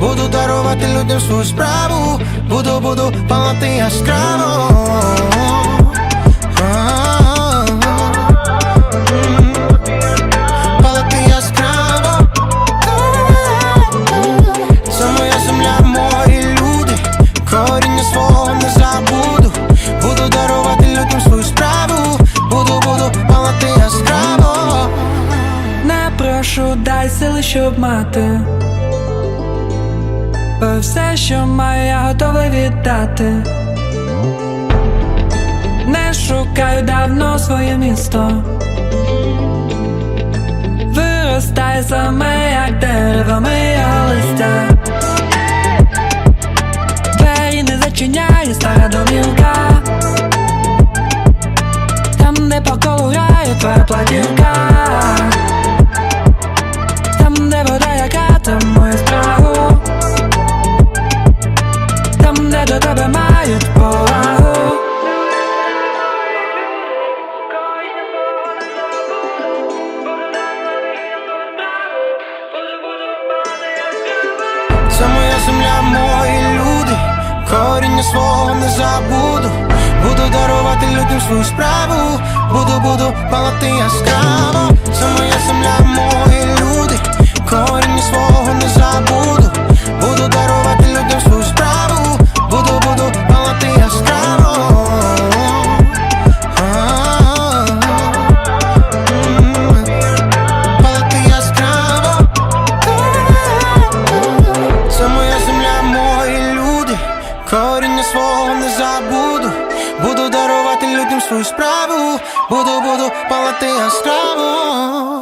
Буду дарувати людям свою справу, буду, буду палати яскраво. Палати яскраво. Це моя земля, мої люди, коріння свого не забуду. Буду дарувати людям свою справу, буду, буду палати. Не прошу, дай сили, щоб мати. Бо все, що маю, я готовий віддати. Не шукаю давно своє місто. Виростай саме, як дерево, моє листя. Двері не зачиняє стара домівка. Там, де по колу грає твоя платівка. Там, до тебе мають повагу Це моя земля, мої люди, коріння свого не забуду. Буду дарувати людям свою справу, буду, буду палати яскраво. Це моя земля, коріння свого не забуду. Буду дарувати людям свою справу, буду, буду палати яскраво.